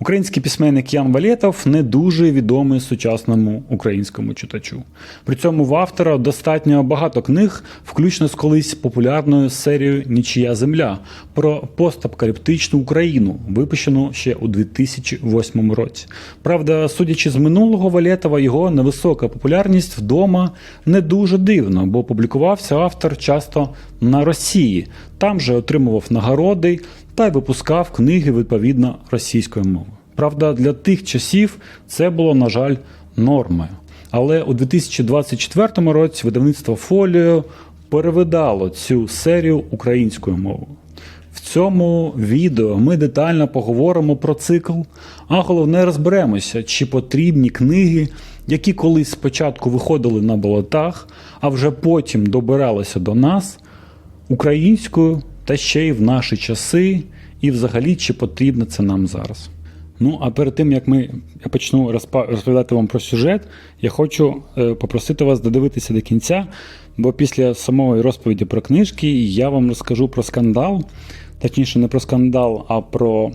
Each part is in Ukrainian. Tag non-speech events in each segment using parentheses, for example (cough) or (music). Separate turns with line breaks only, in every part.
Український письменник Ян Валєтов не дуже відомий сучасному українському читачу. При цьому в автора достатньо багато книг, включно з колись популярною серією Нічия земля про постапокаліптичну Україну, випущену ще у 2008 році. Правда, судячи з минулого Валєтова, його невисока популярність вдома не дуже дивно, бо публікувався автор часто на Росії, там же отримував нагороди та й випускав книги відповідно російською мовою. Правда, для тих часів це було, на жаль, нормою. Але у 2024 році видавництво Фоліо перевидало цю серію українською мовою. В цьому відео ми детально поговоримо про цикл, а головне розберемося, чи потрібні книги, які колись спочатку виходили на болотах, а вже потім добиралися до нас українською та ще й в наші часи, і взагалі чи потрібно це нам зараз. Ну, а перед тим як ми я почну розповідати вам про сюжет, я хочу е, попросити вас додивитися до кінця, бо після самої розповіді про книжки я вам розкажу про скандал, точніше, не про скандал, а про,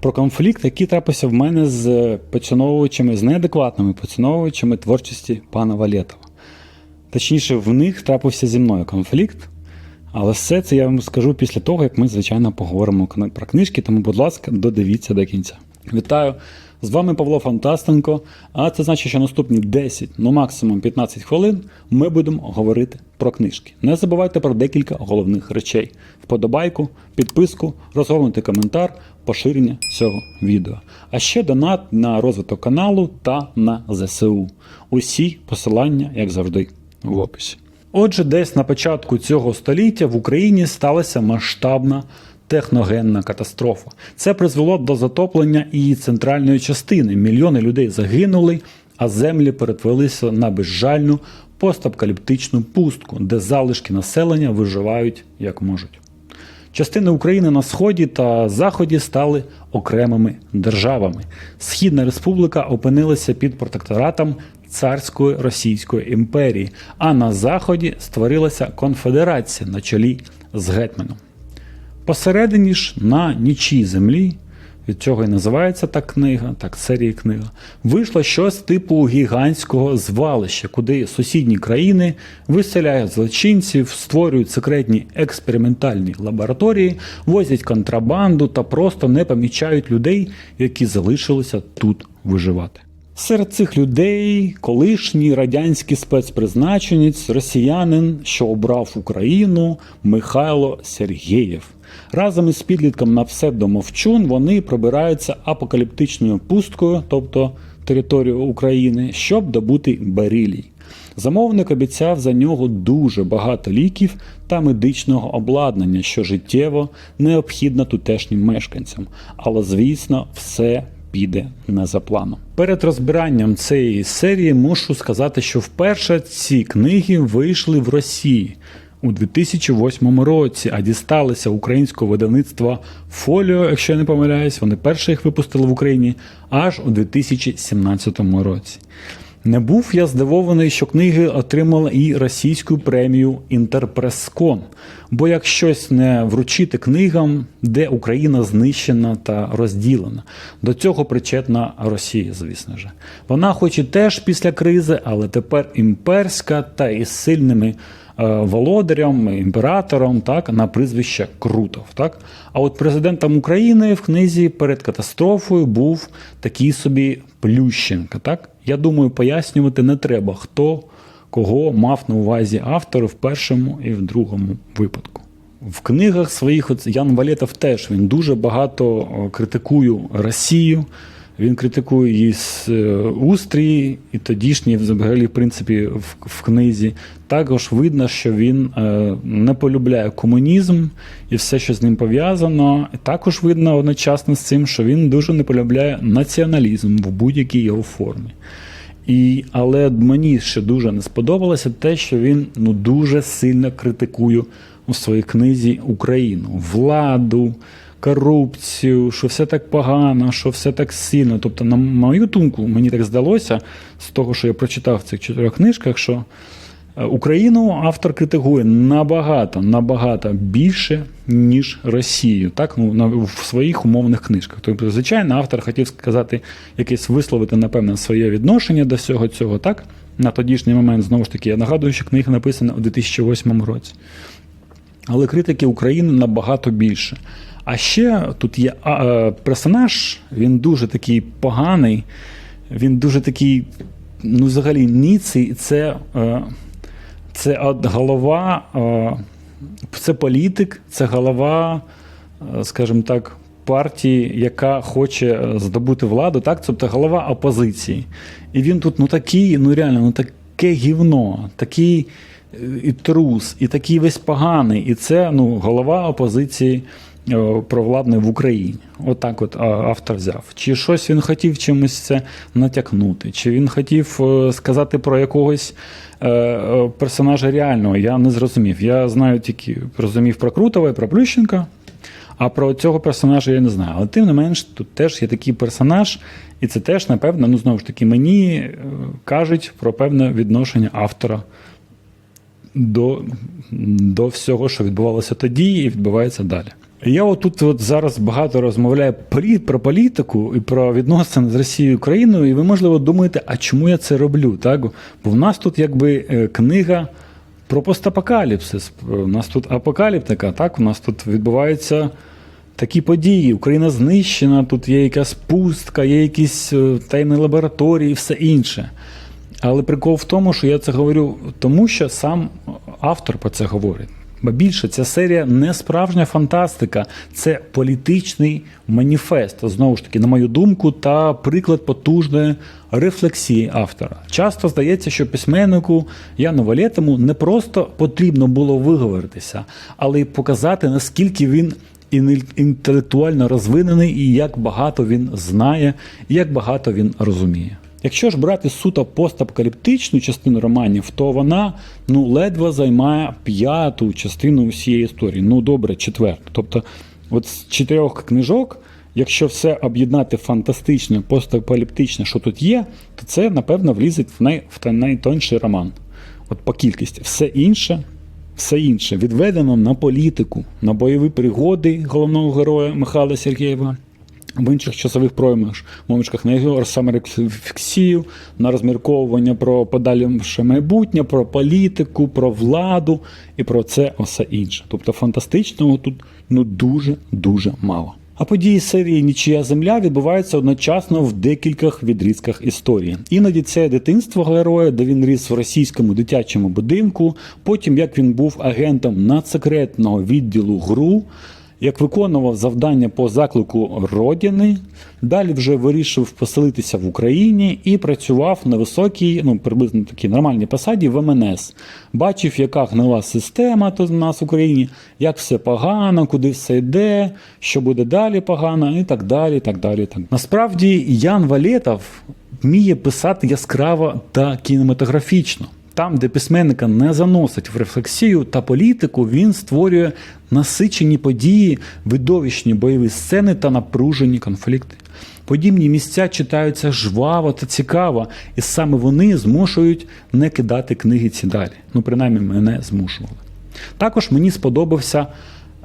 про конфлікт, який трапився в мене з поціновувачами, з неадекватними поціновувачами творчості пана Валєтова. Точніше, в них трапився зі мною конфлікт. Але все це я вам скажу після того, як ми, звичайно, поговоримо про книжки, тому, будь ласка, додивіться до кінця. Вітаю! З вами Павло Фантастенко. А це значить, що наступні 10, ну максимум 15 хвилин ми будемо говорити про книжки. Не забувайте про декілька головних речей: вподобайку, підписку, розгорнутий коментар, поширення цього відео. А ще донат на розвиток каналу та на ЗСУ. Усі посилання, як завжди, в описі. Отже, десь на початку цього століття в Україні сталася масштабна техногенна катастрофа. Це призвело до затоплення її центральної частини. Мільйони людей загинули, а землі перетворилися на безжальну постапокаліптичну пустку, де залишки населення виживають як можуть. Частини України на сході та заході стали окремими державами. Східна республіка опинилася під протекторатом царської Російської імперії, а на заході створилася конфедерація на чолі з гетьманом. Посередині ж на нічій землі, від цього і називається та книга, так серія книга, вийшло щось типу гігантського звалища, куди сусідні країни виселяють злочинців, створюють секретні експериментальні лабораторії, возять контрабанду та просто не помічають людей, які залишилися тут виживати. Серед цих людей колишній радянський спецпризначенець, росіянин, що обрав Україну Михайло Сергєєв. Разом із підлітком на псевдомовчун вони пробираються апокаліптичною пусткою, тобто територію України, щоб добути берилій. Замовник обіцяв за нього дуже багато ліків та медичного обладнання, що життєво необхідно тутешнім мешканцям. Але, звісно, все піде не за планом. Перед розбиранням цієї серії мушу сказати, що вперше ці книги вийшли в Росії у 2008 році, а дісталися українського видавництва Фоліо, якщо я не помиляюсь, вони перше їх випустили в Україні аж у 2017 році. Не був я здивований, що книги отримали і російську премію Інтерпрескон. Бо як щось не вручити книгам, де Україна знищена та розділена. До цього причетна Росія, звісно ж. Вона, хоч і теж після кризи, але тепер імперська та із сильними е, володарем, імператором, так, на прізвище Крутов. Так? А от президентом України в книзі перед катастрофою був такий собі Плющенко. Так? Я думаю, пояснювати не треба, хто кого мав на увазі автор в першому і в другому випадку. В книгах своїх Ян Валетов теж він дуже багато критикує Росію. Він критикує її е, устрій і тодішні, взагалі, в принципі, в, в книзі. Також видно, що він е, не полюбляє комунізм і все, що з ним пов'язано. Також видно одночасно з цим, що він дуже не полюбляє націоналізм в будь-якій його формі. І, але мені ще дуже не сподобалося те, що він ну, дуже сильно критикує у своїй книзі Україну, владу, корупцію, що все так погано, що все так сильно. Тобто, на мою думку, мені так здалося з того, що я прочитав в цих чотирьох книжках, що Е, Україну автор критикує набагато, набагато більше, ніж Росію, так ну в своїх умовних книжках. Тобто, звичайно, автор хотів сказати якесь висловити, напевне, своє відношення до всього цього, так на тодішній момент знову ж таки я нагадую, що книга написана у 2008 році. Але критики України набагато більше. А ще тут є е, персонаж, він дуже такий поганий, він дуже такий, ну, взагалі, ніций. Це, е, це от голова, е, це політик, це голова, скажімо так, партії, яка хоче здобути владу, так? Тобто голова опозиції. І він тут ну такий, ну реально, ну таке гівно, такий і трус, і такий весь поганий. І це ну, голова опозиції е, провладної в Україні. Отак от, а, автор взяв. Чи щось він хотів чимось це натякнути, чи він хотів е, сказати про якогось е, персонажа реального, я не зрозумів. Я знаю тільки розумів про Крутова і про Плющенка. А про цього персонажа я не знаю. Але тим не менш, тут теж є такий персонаж, і це теж, напевно, ну знову ж таки, мені кажуть про певне відношення автора до, до всього, що відбувалося тоді і відбувається далі. Я отут от зараз багато розмовляю про політику і про відносини з Росією і Україною, і ви, можливо, думаєте, а чому я це роблю? Так? Бо в нас тут якби е, книга про постапокаліпсис. У нас тут апокаліптика, так? У нас тут відбуваються такі події. Україна знищена, тут є якась пустка, є якісь е, тайні лабораторії і все інше. Але прикол в тому, що я це говорю тому, що сам автор про це говорить. Бо більше ця серія не справжня фантастика, це політичний маніфест. Знову ж таки, на мою думку, та приклад потужної рефлексії автора. Часто здається, що письменнику Яну Валєтому не просто потрібно було виговоритися, але й показати, наскільки він ін- інтелектуально розвинений і як багато він знає, і як багато він розуміє. Якщо ж брати суто постапокаліптичну частину романів, то вона ну ледве займає п'яту частину усієї історії. Ну добре, четверту. Тобто, от з чотирьох книжок, якщо все об'єднати фантастичне, постапокаліптичне, що тут є, то це напевно влізить в най в найтонший роман. От по кількості, все інше. Все інше відведено на політику, на бойові пригоди головного героя Михайла Сергєєва, в інших часових проміжках на його саморефлексію, на розмірковування про подальше майбутнє, про політику, про владу і про це все інше. Тобто фантастичного тут ну дуже дуже мало. А події серії Нічия земля відбуваються одночасно в декількох відрізках історії. Іноді це дитинство героя, де він ріс в російському дитячому будинку, потім як він був агентом надсекретного відділу ГРУ, як виконував завдання по заклику Родини, далі вже вирішив поселитися в Україні і працював на високій, ну приблизно такій нормальній посаді в МНС. Бачив, яка гнила система тут у нас в Україні, як все погано, куди все йде, що буде далі погано, і так далі. так далі. Так. Насправді Ян Валєтов вміє писати яскраво та кінематографічно. Там, де письменника не заносить в рефлексію та політику, він створює насичені події, видовищні бойові сцени та напружені конфлікти. Подібні місця читаються жваво та цікаво, і саме вони змушують не кидати книги ці далі. Ну, принаймні, мене змушували. Також мені сподобався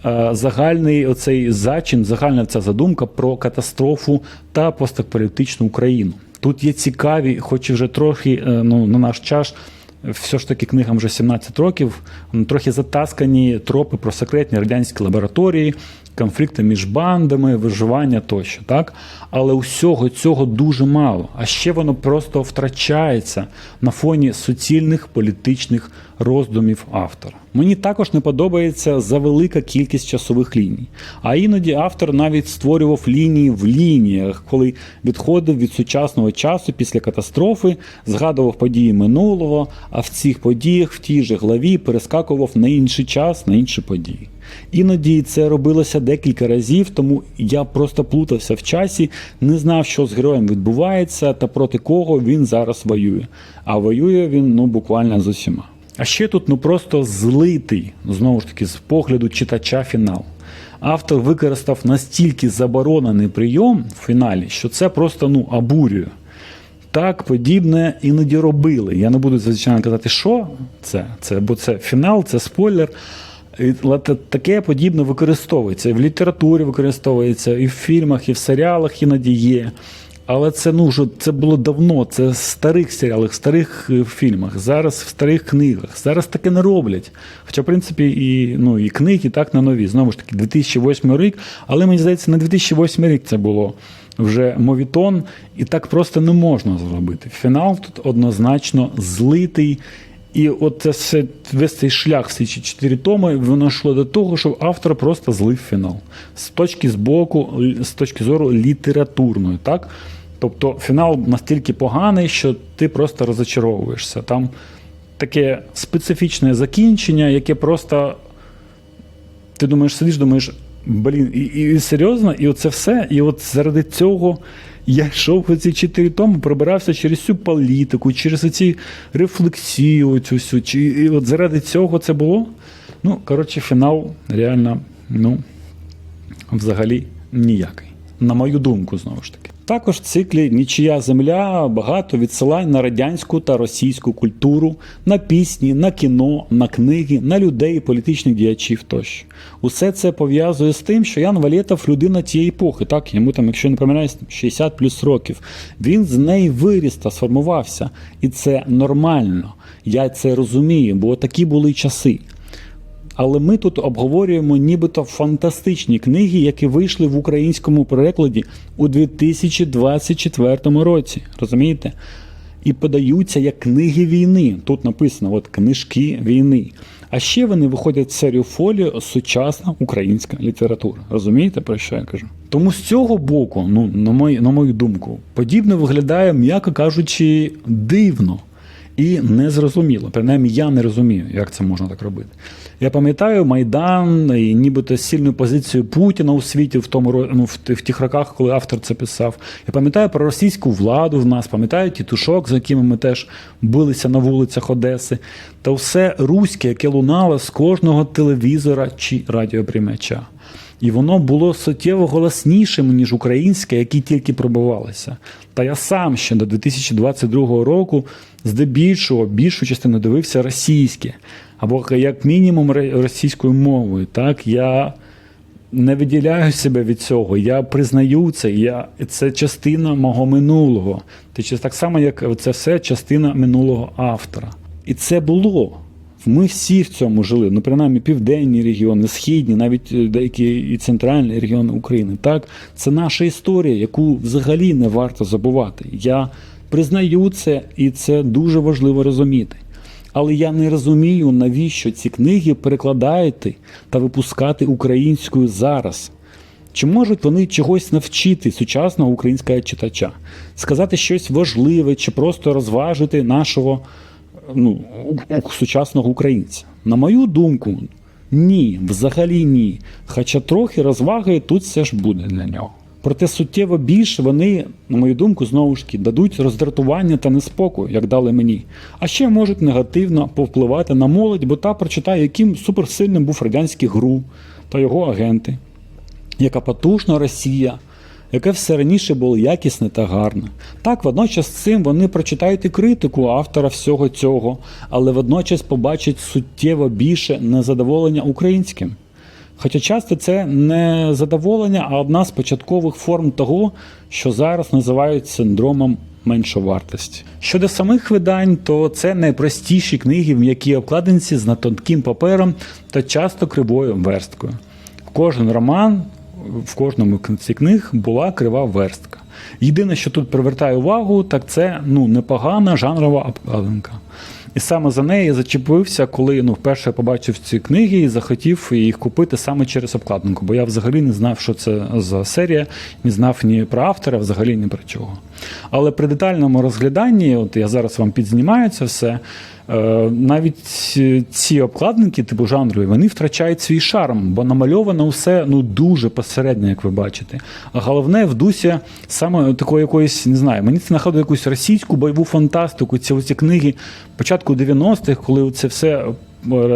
е, загальний оцей зачин, загальна ця задумка про катастрофу та постапокаліптичну Україну. Тут є цікаві, хоч і вже трохи е, ну, на наш час. Все ж таки книгам вже 17 років, ну, трохи затаскані тропи про секретні радянські лабораторії, конфлікти між бандами, виживання тощо. Так? Але усього цього дуже мало. А ще воно просто втрачається на фоні суцільних політичних роздумів автора. Мені також не подобається завелика кількість часових ліній. А іноді автор навіть створював лінії в лініях, коли відходив від сучасного часу після катастрофи, згадував події минулого, а в цих подіях в тій же главі перескакував на інший час, на інші події. Іноді це робилося декілька разів, тому я просто плутався в часі, не знав, що з героєм відбувається та проти кого він зараз воює. А воює він ну буквально з усіма. А ще тут ну просто злитий, знову ж таки, з погляду читача фінал. Автор використав настільки заборонений прийом в фіналі, що це просто ну обурює. так подібне іноді робили. Я не буду звичайно казати, що це, це бо це фінал, це спойлер. Але таке подібне використовується. І в літературі використовується, і в фільмах, і в серіалах іноді є. Але це ну вже це було давно. Це в старих серіалах, старих е, фільмах, зараз в старих книгах. Зараз таке не роблять. Хоча, в принципі, і ну і книги так на нові. Знову ж таки, 2008 рік. Але мені здається, на 2008 рік це було вже мовітон, і так просто не можна зробити. Фінал тут однозначно злитий. І от це весь цей шлях, ці чотири томи, воно йшло до того, що автор просто злив фінал. З точки з боку, з точки зору літературної, так? Тобто фінал настільки поганий, що ти просто розочаровуєшся. Там таке специфічне закінчення, яке просто ти думаєш, сидиш, думаєш, блін, і, і, і серйозно, і оце все. І от заради цього я йшов оці чотири тому, пробирався через цю політику, через ці рефлексію, оцю всю. І от заради цього це було. Ну, коротше, фінал реально, ну, взагалі ніякий. На мою думку, знову ж таки. Також в циклі Нічия земля багато відсилань на радянську та російську культуру, на пісні, на кіно, на книги, на людей, політичних діячів тощо. Усе це пов'язує з тим, що Ян Валєтов людина тієї епохи, так йому там, якщо не помиляюсь, 60 плюс років. Він з неї виріс та сформувався, і це нормально. Я це розумію, бо такі були часи. Але ми тут обговорюємо нібито фантастичні книги, які вийшли в українському перекладі у 2024 році. Розумієте? І подаються як книги війни. Тут написано от книжки війни. А ще вони виходять в серію фоліо сучасна українська література. Розумієте, про що я кажу? Тому з цього боку, ну на мою, на мою думку, подібне виглядає, м'яко кажучи, дивно і незрозуміло. Принаймні, я не розумію, як це можна так робити. Я пам'ятаю Майдан і нібито сильну позицію Путіна у світі в тому ну, в, в тих роках, коли автор це писав. Я пам'ятаю про російську владу в нас, пам'ятаю тітушок, за якими ми теж билися на вулицях Одеси, та все руське, яке лунало з кожного телевізора чи радіоприймача. І воно було суттєво голоснішим, ніж українське, які тільки пробивалися. Та я сам ще до 2022 року здебільшого більшу частину дивився російське, або як мінімум російською мовою. Так, я не виділяю себе від цього. Я признаю це. Я, це частина мого минулого. Ти так само, як це все частина минулого автора. І це було. Ми всі в цьому жили. Ну, принаймні, південні регіони, східні, навіть е, деякі і центральні регіони України. Так, це наша історія, яку взагалі не варто забувати. Я признаю це, і це дуже важливо розуміти. Але я не розумію, навіщо ці книги перекладаєте та випускати українською зараз. Чи можуть вони чогось навчити сучасного українського читача, сказати щось важливе, чи просто розважити нашого ну, сучасного українця? На мою думку, ні, взагалі ні. Хоча трохи розваги тут все ж буде для нього. Проте суттєво більше вони, на мою думку, знову ж таки дадуть роздратування та неспокою, як дали мені. А ще можуть негативно повпливати на молодь, бо та прочитає, яким суперсильним був радянський ГРУ та його агенти, яка потужна Росія, яке все раніше було якісне та гарне. Так, водночас цим вони прочитають і критику автора всього цього, але водночас побачать суттєво більше незадоволення українським. Хоча часто це не задоволення, а одна з початкових форм того, що зараз називають синдромом меншовартості. Щодо самих видань, то це найпростіші книги в м'якій обкладинці з натонким папером та часто кривою версткою. Кожен роман в кожному кінці книг була крива верстка. Єдине, що тут привертає увагу, так це ну, непогана жанрова обкладинка. І саме за неї я зачепився, коли ну, вперше побачив ці книги і захотів їх купити саме через обкладинку, бо я взагалі не знав, що це за серія, не знав ні про автора, взагалі ні про чого. Але при детальному розгляданні, от я зараз вам підзнімаю це все, навіть е, ці обкладинки, типу жанрові, вони втрачають свій шарм, бо намальовано все ну, дуже посередньо, як ви бачите. А головне в дусі саме такої якоїсь, не знаю, мені це нагадує якусь російську бойову фантастику, ці оці книги початку 90-х, коли це все е,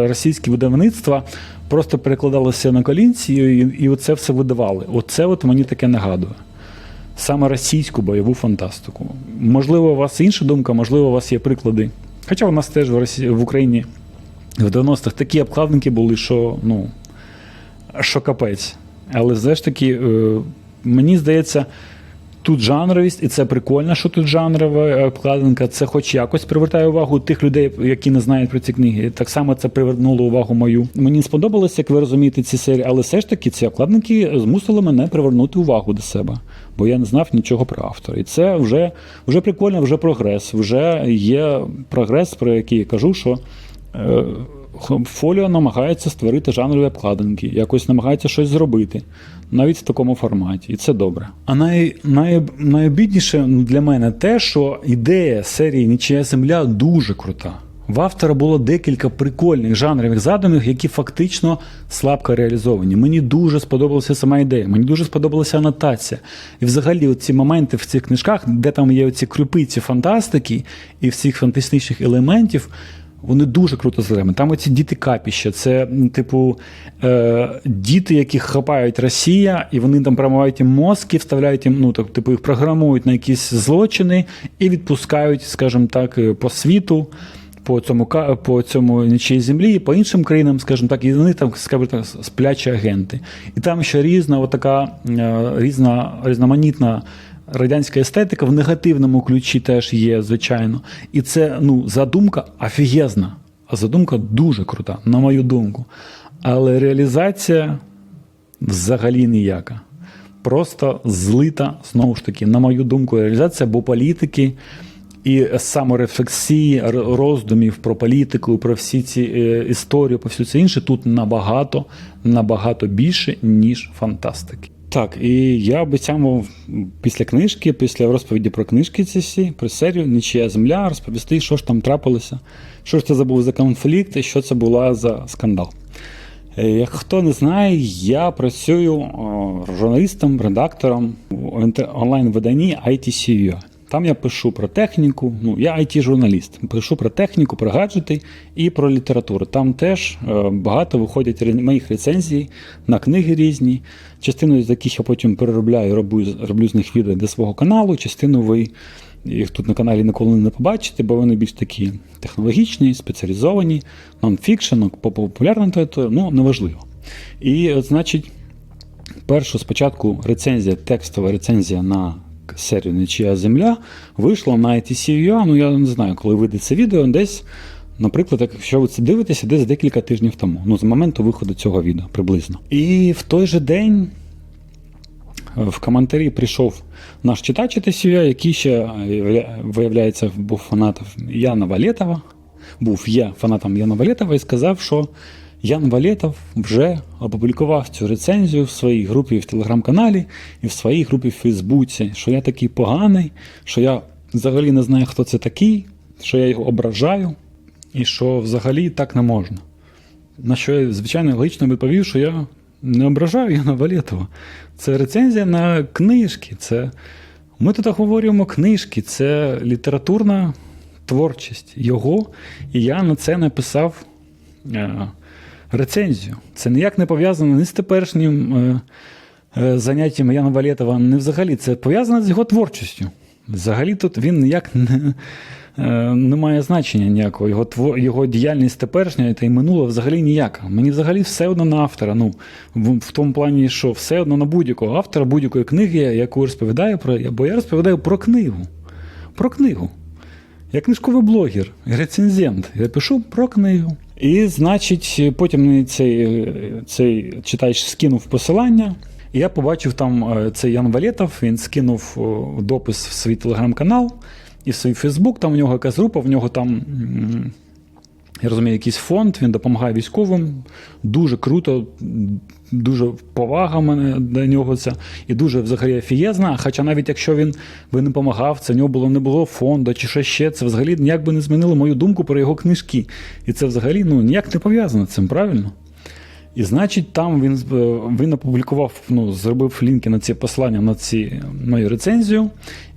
російське видавництва просто перекладалося на колінці і, і оце все видавали. Оце от мені таке нагадує. саме російську бойову фантастику. Можливо, у вас інша думка, можливо, у вас є приклади. Хоча у нас теж в Росії в Україні в 90-х такі обкладинки були, що ну що капець. Але все ж таки, е, мені здається, тут жанровість, і це прикольно, що тут жанрова обкладинка. Це хоч якось привертає увагу тих людей, які не знають про ці книги. Так само це привернуло увагу мою. Мені сподобалося, як ви розумієте, ці серії, але все ж таки ці обкладинки змусили мене привернути увагу до себе, бо я не знав нічого про автора. І це вже, вже прикольно, вже прогрес. Вже є прогрес, про який я кажу, що. Е, Фоліо намагається створити жанрові обкладинки, якось намагається щось зробити, навіть в такому форматі, і це добре. А най, най, найобідніше для мене те, що ідея серії Нічия земля дуже крута. В автора було декілька прикольних жанрових задумів, які фактично слабко реалізовані. Мені дуже сподобалася сама ідея, мені дуже сподобалася анотація. І взагалі ці моменти в цих книжках, де там є оці крупиці фантастики і всіх фантастичних елементів. Вони дуже круто зроблені. Там оці діти капіща. Це, типу, е, діти, яких хапають Росія, і вони там промивають їм мозки, вставляють їм, ну так, типу, їх програмують на якісь злочини і відпускають, скажімо так, е, по світу. По цьому по цьому нічій землі, по іншим країнам, скажімо так, і вони там, скажімо так, сплячі агенти. І там ще різна, отака е, різна різноманітна радянська естетика в негативному ключі теж є, звичайно. І це ну, задумка офігезна. А задумка дуже крута, на мою думку. Але реалізація взагалі ніяка. Просто злита, знову ж таки, на мою думку, реалізація, бо політики і саморефлексії, роздумів про політику, про всі ці е, історії, про все це інше тут набагато, набагато більше, ніж фантастики. Так, і я обіцяв після книжки, після розповіді про книжки ці всі, про серію Нічия земля, розповісти, що ж там трапилося, що ж це був за конфлікт і що це була за скандал. Е, Як хто не знає, я працюю журналістом, редактором в онлайн-виданні ITCU. Там я пишу про техніку, ну я IT-журналіст, пишу про техніку, про гаджети і про літературу. Там теж е, багато виходять моїх рецензій на книги різні. Частину з яких я потім переробляю, роблю, роблю з них відео для свого каналу, частину ви їх тут на каналі ніколи не побачите, бо вони більш такі технологічні, спеціалізовані, нонфікшн, популярна то ну неважливо. І значить, першу спочатку рецензія, текстова рецензія на серію Нічия земля вийшла на ITCUA, ну я не знаю, коли вийде це відео, десь, наприклад, якщо ви це дивитеся, десь декілька тижнів тому, ну з моменту виходу цього відео приблизно. І в той же день в коментарі прийшов наш читач ITCUA, який ще е, виявляється був фанатом Яна Валєтова. Був я фанатом Яна Валєтова і сказав, що Ян Валєтов вже опублікував цю рецензію в своїй групі в телеграм-каналі і в своїй групі в Фейсбуці, що я такий поганий, що я взагалі не знаю, хто це такий, що я його ображаю, і що взагалі так не можна. На що я, звичайно, логічно відповів, що я не ображаю Яна Валєтова. Це рецензія на книжки. Це... Ми тут говоримо книжки, це літературна творчість його. І я на це написав е, рецензію. Це ніяк не пов'язано ні з теперішнім е, е, заняттям Яна Валєтова, не взагалі. Це пов'язано з його творчістю. Взагалі тут він ніяк не, е, не має значення ніякого. Його, тво- його діяльність теперішня та й минула взагалі ніяка. Мені взагалі все одно на автора. Ну, в, в тому плані, що все одно на будь-якого автора, будь-якої книги, яку розповідаю про. Бо я розповідаю про книгу. Про книгу. Я книжковий блогер, рецензент. Я пишу про книгу. І, значить, потім мені цей, цей читач скинув посилання. І я побачив там е, цей Ян Валєтов, він скинув допис в свій телеграм-канал і в свій Фейсбук. Там у нього якась група, в нього там. я розумію, якийсь фонд, він допомагає військовим. Дуже круто, дуже повага мене до нього це. І дуже взагалі офігезна. Хоча навіть якщо він би не допомагав, це в нього було не було фонду чи що ще, це взагалі ніяк би не змінило мою думку про його книжки. І це взагалі ну, ніяк не пов'язано з цим, правильно? І значить, там він, е, він опублікував, ну, зробив лінки на ці посилання на ці мою рецензію.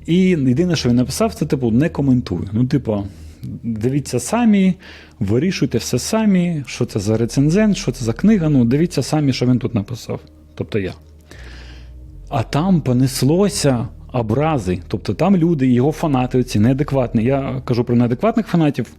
І єдине, що він написав, це типу не коментую. Ну, типу, дивіться самі, вирішуйте все самі, що це за рецензент, що це за книга. Ну, дивіться самі, що він тут написав. Тобто я. А там понеслося образи. Тобто там люди, його фанати, оці неадекватні. Я кажу про неадекватних фанатів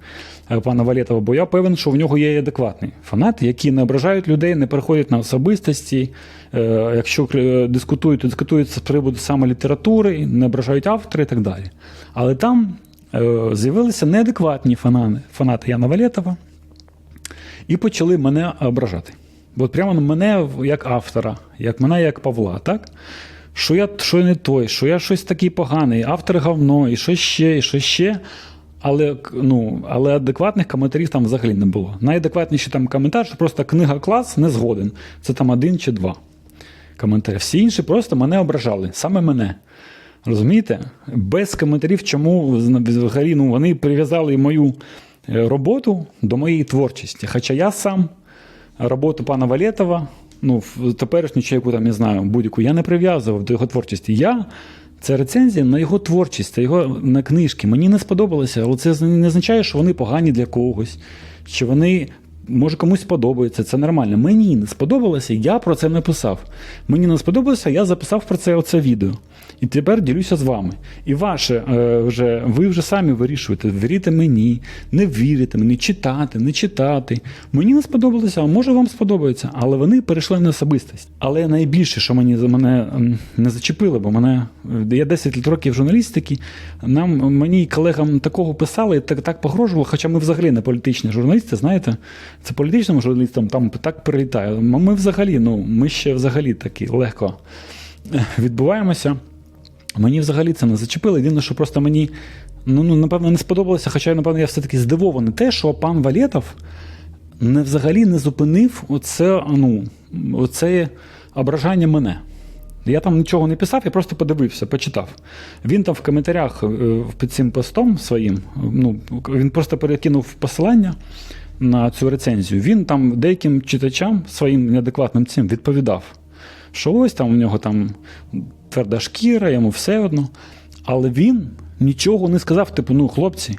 е, пана Валєтова, бо я певен, що в нього є адекватні фанати, які не ображають людей, не переходять на особистості. Е, Якщо е, дискутують, то дискутують з приводу саме літератури, не ображають автори і так далі. Але там з'явилися неадекватні фанати, фанати Яна Валєтова і почали мене ображати. От прямо мене як автора, як мене як Павла, так? Що я що я не той, що я щось такий поганий, автор говно, і що ще, і що ще. Але, ну, але адекватних коментарів там взагалі не було. Найадекватніший там коментар, що просто книга клас не згоден. Це там один чи два коментарі. Всі інші просто мене ображали, саме мене. Розумієте? Без коментарів, чому взагалі ну, вони прив'язали мою е, роботу до моєї творчості. Хоча я сам роботу пана Валєтова, ну, теперішню чи там я знаю, будь-яку, я не прив'язував до його творчості. Я це рецензія на його творчість, це його на книжки. Мені не сподобалося, але це не означає, що вони погані для когось, що вони. Може комусь сподобається, це нормально. Мені не сподобалося, я про це написав. Мені не сподобалося, я записав про це оце відео. І тепер ділюся з вами. І ваше е, вже ви вже самі вирішуєте, вірите мені, не вірите мені, читати, не читати. Мені не сподобалося, а може вам сподобається, але вони перейшли на особистість. Але найбільше, що мені мене не зачепило, бо мене е, я 10 років журналістики, нам мені колегам такого писали, так, так погрожували, хоча ми взагалі не політичні журналісти, знаєте, це політичним журналістам там так прилітає. Ми взагалі, ну ми ще взагалі такі легко відбуваємося. Мені взагалі це не зачепило. Єдине, що просто мені ну, ну, напевно не сподобалося, хоча, напевно, я все-таки здивований, те, що пан Валєтов не взагалі не зупинив оце, ну, оце ображання мене. Я там нічого не писав, я просто подивився, почитав. Він там в коментарях е, під цим постом своїм, ну, він просто перекинув посилання на цю рецензію. Він там деяким читачам своїм неадекватним цим відповідав, що ось там у нього там тверда шкіра, йому все одно. Але він нічого не сказав, типу, ну, хлопці,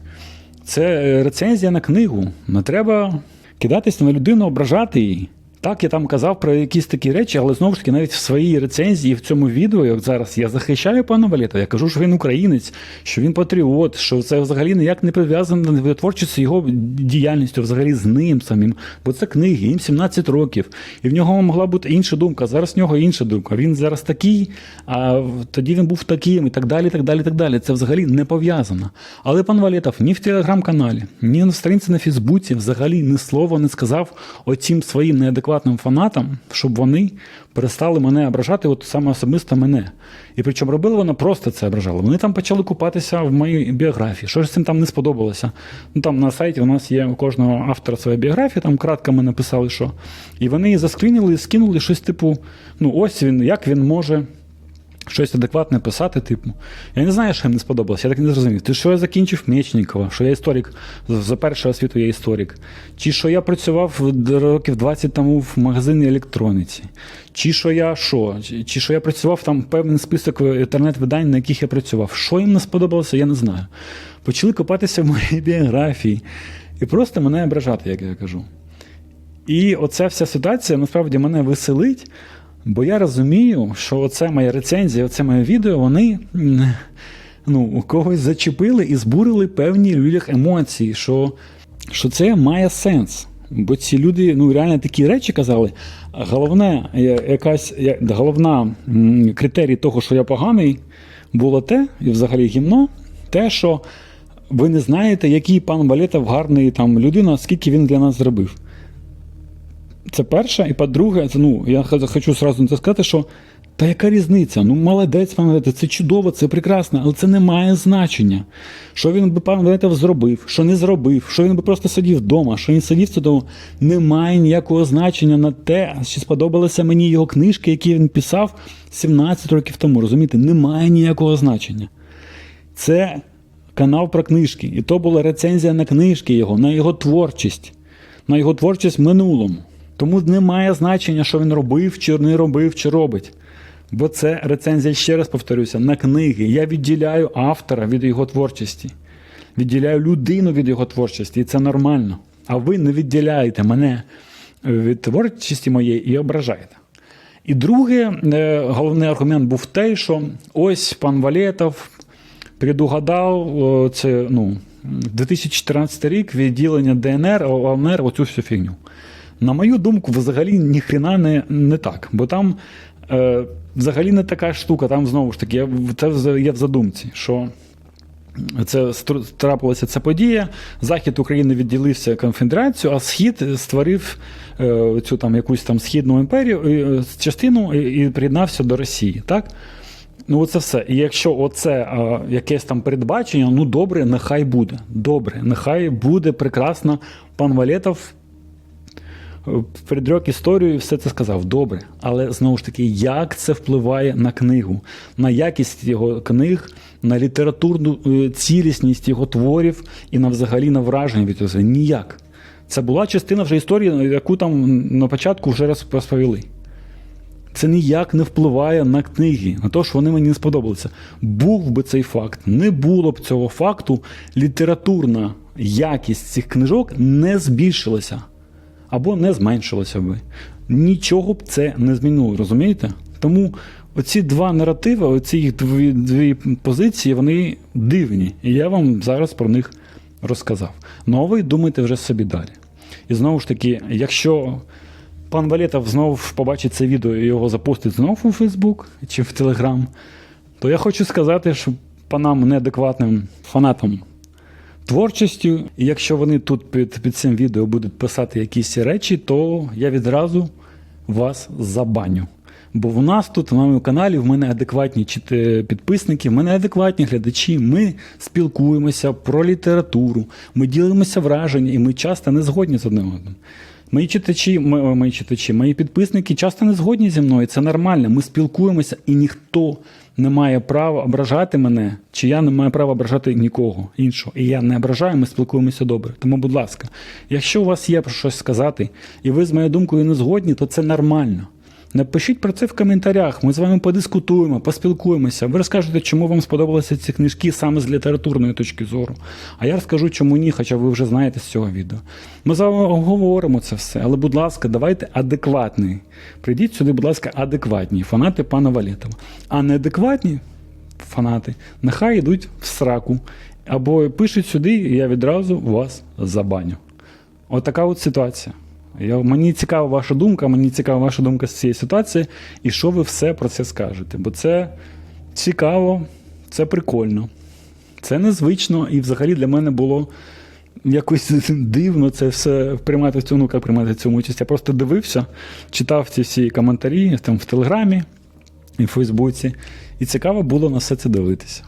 це рецензія на книгу. Не треба кидатися на людину, ображати її. Так, я там казав про якісь такі речі, але знову ж таки, навіть в своїй рецензії в цьому відео, як зараз я захищаю пана Валєта, я кажу, що він українець, що він патріот, що це взагалі ніяк не прив'язано до творчості його діяльністю, взагалі з ним самим. Бо це книги, їм 17 років, і в нього могла бути інша думка. Зараз в нього інша думка. Він зараз такий, а тоді він був таким, і так далі. так далі, так далі. Це взагалі не пов'язано. Але пан Валєтов ні в телеграм-каналі, ні на сторінці на Фейсбуці взагалі ні слова не сказав оцім своїм неадекватним фанатам, щоб вони перестали мене ображати, от саме особисто мене. І причому робили вони просто це ображали. Вони там почали купатися в моїй біографії. Що ж цим там не сподобалося? Ну там на сайті у нас є у кожного автора своя біографія, там кратко ми написали, що. І вони її заскрінили і скинули щось типу: ну ось він, як він може. Щось адекватне писати, типу. Я не знаю, що їм не сподобалося, я так не зрозумів. Ти що я закінчив Мечникова, що я історик, за першого освіту я історик. Чи що я працював років 20 тому в магазині електроніці, чи що я що, чи що я працював там певний список інтернет-видань, на яких я працював. Що їм не сподобалося, я не знаю. Почали копатися в моїй біографії і просто мене ображати, як я кажу. І оця вся ситуація насправді мене веселить. Бо я розумію, що оце моя рецензія, оце моє відео, вони ну, когось зачепили і збурили певні людях емоції, що що це має сенс. Бо ці люди ну, реально такі речі казали. Головне, якась, головна критерій того, що я поганий, було те, і взагалі гімно, те, що ви не знаєте, який пан Балетов гарний там людина, скільки він для нас зробив. Це перше, і по-друге, ну, я хочу сразу це сказати, що та яка різниця? Ну, молодець, пан Велетов, це чудово, це прекрасно, але це не має значення. Що він би пан Велетов зробив, що не зробив, що він би просто сидів вдома, що він сидів вдома, не має ніякого значення на те, чи сподобалися мені його книжки, які він писав 17 років тому. Розумієте, немає ніякого значення. Це канал про книжки. І то була рецензія на книжки його, на його творчість, на його творчість в минулому. Тому немає значення, що він робив, чи не робив, чи робить. Бо це рецензія, ще раз повторюся, на книги. Я відділяю автора від його творчості, відділяю людину від його творчості, і це нормально. А ви не відділяєте мене від творчості моєї і ображаєте. І друге, е, головний аргумент був те, що ось пан Валєтов предугадав це, ну, 2014 рік відділення ДНР, ЛНР, оцю всю фігню. На мою думку, взагалі ніхрена не, не так. Бо там е, взагалі не така штука, там знову ж таки, я, це є в задумці, що це трапилася ця подія. Захід України відділився конфедерацію, а схід створив е, цю там якусь там східну імперію, е, частину і, і приєднався до Росії. Так? Ну, оце все. І якщо оце е, якесь там передбачення, ну добре, нехай буде. Добре, нехай буде прекрасно. Пан Валетов передрок історію і все це сказав. Добре. Але знову ж таки, як це впливає на книгу, на якість його книг, на літературну е, цілісність його творів і на взагалі на враження від цього? Ніяк. Це була частина вже історії, яку там на початку вже роз- розповіли. Це ніяк не впливає на книги, на те, що вони мені не сподобалися. Був би цей факт, не було б цього факту, літературна якість цих книжок не збільшилася або не зменшилася би. Нічого б це не змінило, розумієте? Тому оці два наративи, оці їх дві, дві позиції, вони дивні. І я вам зараз про них розказав. Ну а ви думайте вже собі далі. І знову ж таки, якщо пан Валетов знову побачить це відео і його запустить знову у Фейсбук чи в Телеграм, то я хочу сказати, що панам неадекватним фанатам творчістю, і якщо вони тут під, під цим відео будуть писати якісь речі, то я відразу вас забаню. Бо в нас тут на моєму каналі в мене адекватні чит- підписники, в мене адекватні глядачі. Ми спілкуємося про літературу, ми ділимося враження, і ми часто не згодні з одним одним. Мої читачі, м- мої читачі, мої підписники часто не згодні зі мною. Це нормально. Ми спілкуємося, і ніхто не має права ображати мене, чи я не маю права ображати нікого іншого. І я не ображаю, ми спілкуємося добре. Тому, будь ласка, якщо у вас є про щось сказати, і ви з моєю думкою не згодні, то це нормально. Напишіть про це в коментарях. Ми з вами подискутуємо, поспілкуємося. Ви розкажете, чому вам сподобалися ці книжки саме з літературної точки зору. А я розкажу, чому ні, хоча ви вже знаєте з цього відео. Ми з вами обговоримо це все. Але, будь ласка, давайте адекватний. Прийдіть сюди, будь ласка, адекватні фанати пана Валєтова. А неадекватні фанати нехай йдуть в сраку. Або пишуть сюди, і я відразу вас забаню. Отака от ситуація. Я, мені цікава ваша думка, мені цікава ваша думка з цієї ситуації, і що ви все про це скажете. Бо це цікаво, це прикольно, це незвично, і взагалі для мене було якось (laughs) дивно це все приймати в цьому, ну, приймати в цьому участь. Я просто дивився, читав ці всі коментарі там в Телеграмі і в Фейсбуці, і цікаво було на все це дивитися.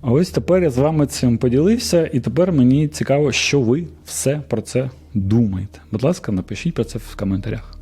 А ось тепер я з вами цим поділився, і тепер мені цікаво, що ви все про це думаєте. Будь ласка, напишіть про це в коментарях.